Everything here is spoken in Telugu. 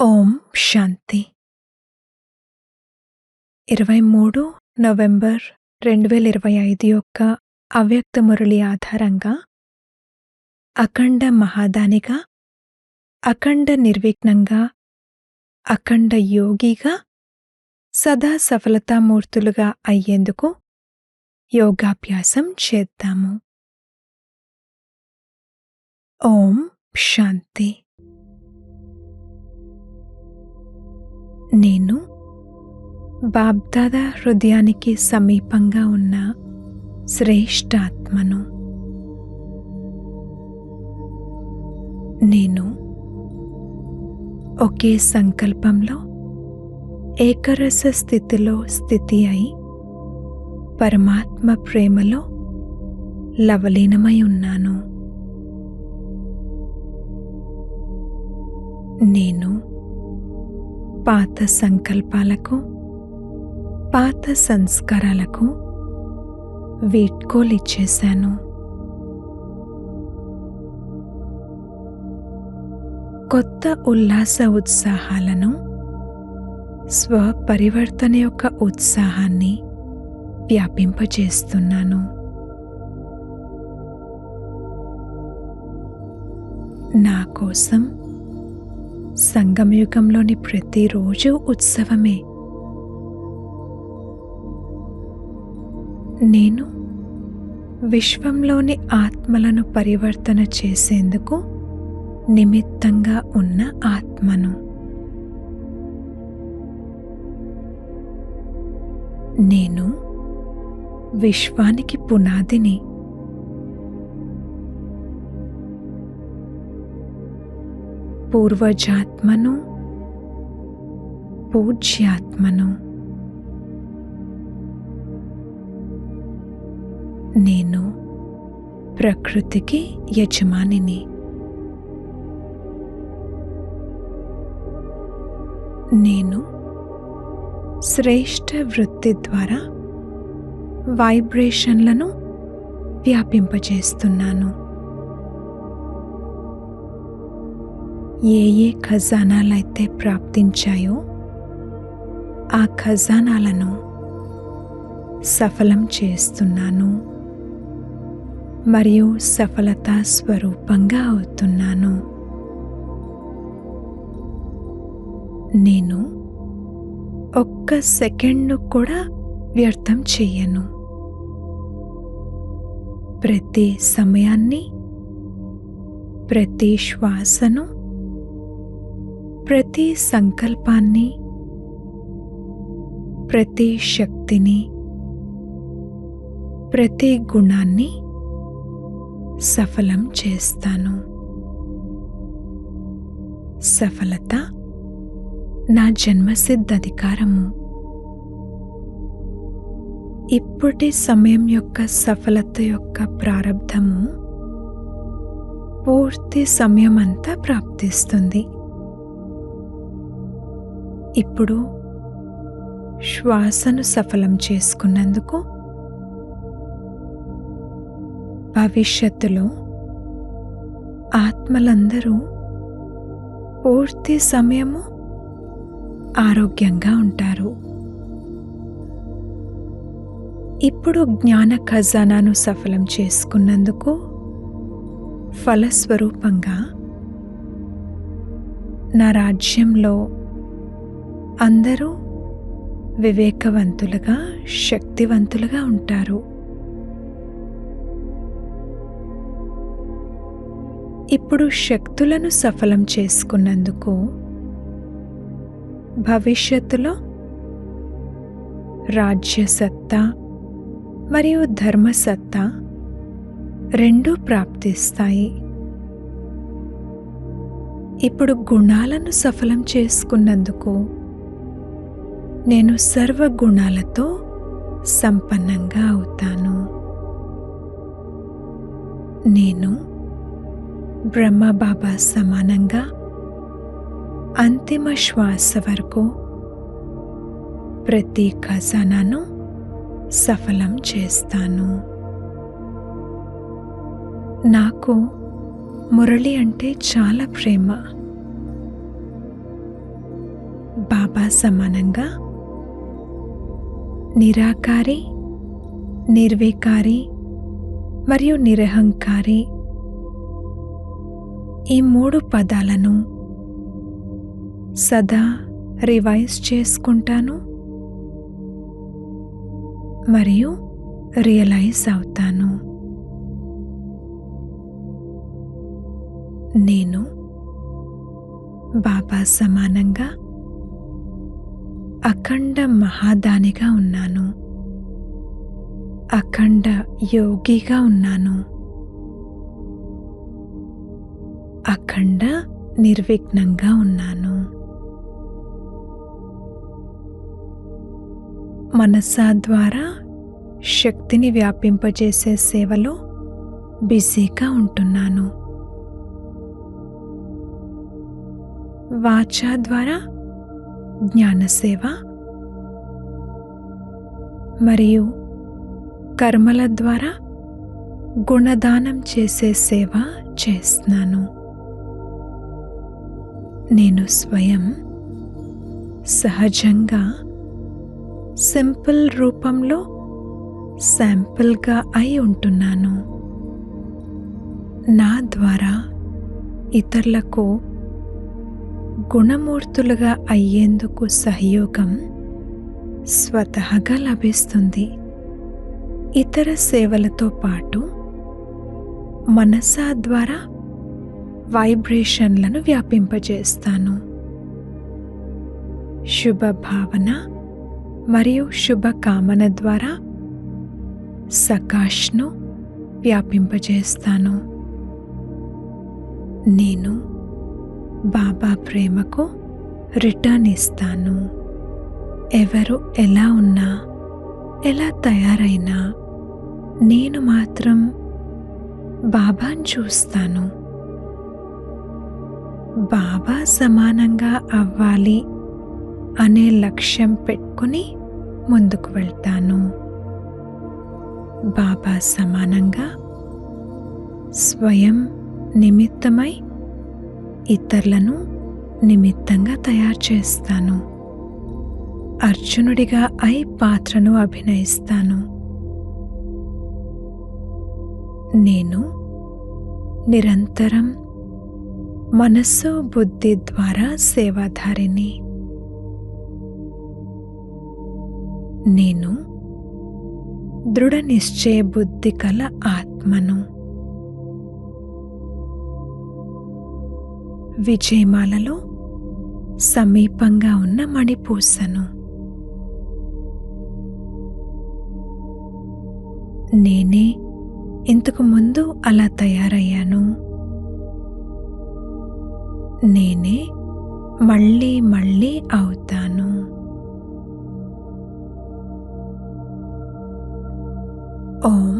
ఓం శాంతి. ఇరవై మూడు నవంబర్ రెండు వేల ఇరవై ఐదు యొక్క అవ్యక్త మురళి ఆధారంగా అఖండ మహాదానిగా అఖండ నిర్విఘ్నంగా అఖండ యోగిగా సదా సఫలతామూర్తులుగా అయ్యేందుకు యోగాభ్యాసం చేద్దాము. ఓం శాంతి. నేను బాబ్దాదా హృదయానికి సమీపంగా ఉన్న శ్రేష్టాత్మను నేను ఒకే సంకల్పంలో ఏకరస స్థితిలో స్థితి అయి పరమాత్మ ప్రేమలో లవలీనమై ఉన్నాను. నేను పాత సంకల్పాలకు పాత సంస్కారాలకు వీడ్కోలిచ్చేశాను కొత్త ఉల్లాస ఉత్సాహాలను స్వపరివర్తన యొక్క ఉత్సాహాన్ని వ్యాపింపచేస్తున్నాను నా కోసం సంగమయుగంలోని ప్రతిరోజు ఉత్సవమే. నేను విశ్వంలోని ఆత్మలను పరివర్తన చేసేందుకు నిమిత్తంగా ఉన్న ఆత్మను. నేను విశ్వానికి పునాదిని పూర్వజాత్మను పూజ్యాత్మను. నేను ప్రకృతికి యజమానిని. నేను శ్రేష్ఠ వృత్తి ద్వారా వైబ్రేషన్లను వ్యాపింపజేస్తున్నాను. ఏ ఏ ఖజానాలైతే ప్రాప్తించాయో ఆ ఖజానాలను సఫలం చేస్తున్నాను మరియు సఫలతా స్వరూపంగా అవుతున్నాను. నేను ఒక్క సెకండ్ను కూడా వ్యర్థం చెయ్యను. ప్రతి సమయాన్ని ప్రతి శ్వాసను ప్రతి సంకల్పాన్ని ప్రతి శక్తిని ప్రతి గుణాన్ని సఫలం చేస్తాను. సఫలత నా జన్మసిద్ధ అధికారము ఇప్పటి సమయం యొక్క సఫలత యొక్క ప్రారంధము పూర్తి సమయం అంతా ప్రాప్తిస్తుంది. ఇప్పుడు శ్వాసను సఫలం చేసుకున్నందుకు భవిష్యత్తులో ఆత్మలందరూ పూర్తి సమయము ఆరోగ్యంగా ఉంటారు. ఇప్పుడు జ్ఞాన ఖజానాను సఫలం చేసుకున్నందుకు ఫలస్వరూపంగా నా రాజ్యంలో అందరూ వివేకవంతులుగా శక్తివంతులుగా ఉంటారు. ఇప్పుడు శక్తులను సఫలం చేసుకున్నందుకు భవిష్యత్తులో రాజ్యసత్తా మరియు ధర్మసత్తా రెండూ ప్రాప్తిస్తాయి. ఇప్పుడు గుణాలను సఫలం చేసుకున్నందుకు నేను సర్వ గుణాలతో సంపన్నంగా అవుతాను. నేను బ్రహ్మబాబా సమానంగా అంతిమ శ్వాస వరకు ప్రతి ఖజానాను సఫలం చేస్తాను. నాకు మురళి అంటే చాలా ప్రేమ. బాబా సమానంగా నిరాకారి నిర్వికారి మరియు నిరహంకారి. ఈ మూడు పదాలను సదా రివైజ్ చేసుకుంటాను మరియు రియలైజ్ అవుతాను. నేను బాబా సమానంగా అఖండ మహాదానిగా ఉన్నాను. అఖండ యోగిగా ఉన్నాను. అఖండ నిర్విఘ్నంగా ఉన్నాను. మనసా ద్వారా శక్తిని వ్యాపింపజేసే సేవలో బిజీగా ఉంటున్నాను. వాచా ద్వారా జ్ఞానసేవ మరియు కర్మల ద్వారా గుణదానం చేసే సేవ చేస్తున్నాను. నేను స్వయం సహజంగా సింపుల్ రూపంలో శాంపుల్గా అయి ఉంటున్నాను. నా ద్వారా ఇతరులకు గుణమూర్తులుగా అయ్యేందుకు సహయోగం స్వతహగా లభిస్తుంది. ఇతర సేవలతో పాటు మనసా ద్వారా వైబ్రేషన్లను వ్యాపింపజేస్తాను. శుభ భావన మరియు శుభకామన ద్వారా సకాష్ను వ్యాపింపజేస్తాను. నేను బాబా ప్రేమకు రిటర్న్ ఇస్తాను ఎవరు ఎలా ఉన్నా ఎలా తయారైనా నేను మాత్రం బాబాను చూస్తాను. బాబా సమానంగా అవ్వాలి అనే లక్ష్యం పెట్టుకుని ముందుకు వెళ్తాను. బాబా సమానంగా స్వయం నిమిత్తమై ఇతరులను నిమిత్తంగా తయారు చేస్తాను. అర్జునుడిగా అయి పాత్రను అభినయిస్తాను. నేను నిరంతరం మనస్సు బుద్ధి ద్వారా సేవాధారిని. నేను దృఢ నిశ్చయ బుద్ధి కల ఆత్మను. విజయమాలలో సమీపంగా ఉన్న మణిపూసను. నేనే ఇంతకు ముందు అలా తయారయ్యాను. నేనే మళ్ళీ మళ్ళీ అవుతాను. ఓం